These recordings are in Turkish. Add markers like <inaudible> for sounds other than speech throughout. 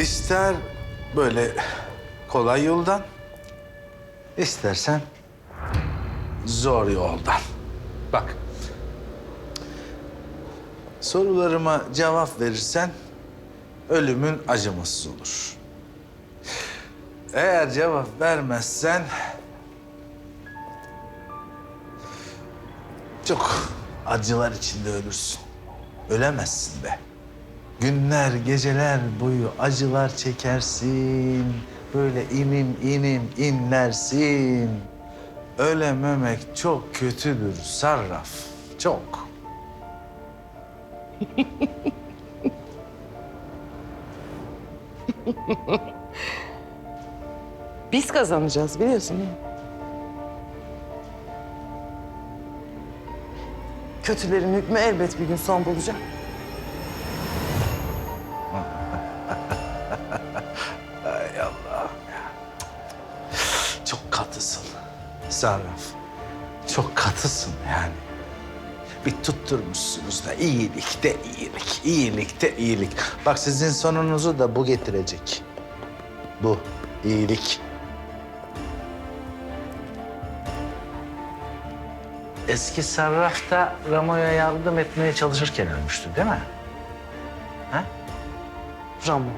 İster böyle kolay yoldan, istersen zor yoldan. Bak, sorularıma cevap verirsen ölümün acımasız olur. Eğer cevap vermezsen çok acılar içinde ölürsün. Ölemezsin be. Günler, geceler boyu acılar çekersin. Böyle inim inim inlersin. Ölememek çok kötüdür sarraf. Çok. <laughs> Biz kazanacağız biliyorsun değil mi? Kötülerin hükmü elbet bir gün son bulacak. Sarraf. Çok katısın yani. Bir tutturmuşsunuz da iyilikte iyilik, iyilikte iyilik. Bak sizin sonunuzu da bu getirecek. Bu iyilik. Eski sarraf da Ramo'ya yardım etmeye çalışırken ölmüştü değil mi? Ha? Ramo.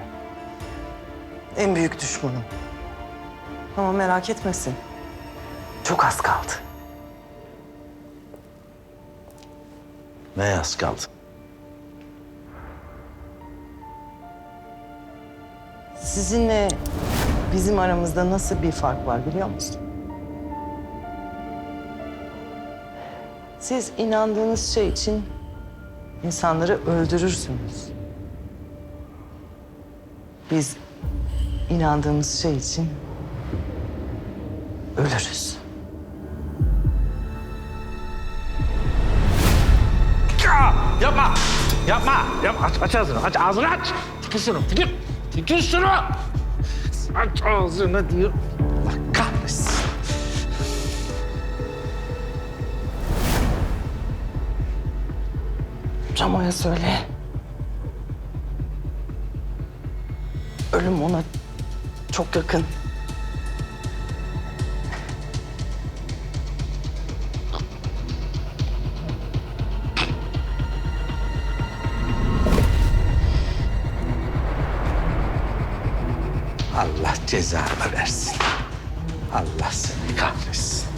En büyük düşmanım. Ama merak etmesin. Çok az kaldı. Ne yaz kaldı? Sizinle bizim aramızda nasıl bir fark var biliyor musun? Siz inandığınız şey için insanları öldürürsünüz. Biz inandığımız şey için ölürüz. Yapma! Yapma! Yapma! Aç, aç ağzını, aç ağzını aç! Tükür şunu, tükür! Tükür şunu! Aç ağzını diyor. Allah kahretsin. Ramo'ya söyle. Ölüm ona çok yakın. Allah cezanı versin. Allah seni kahretsin.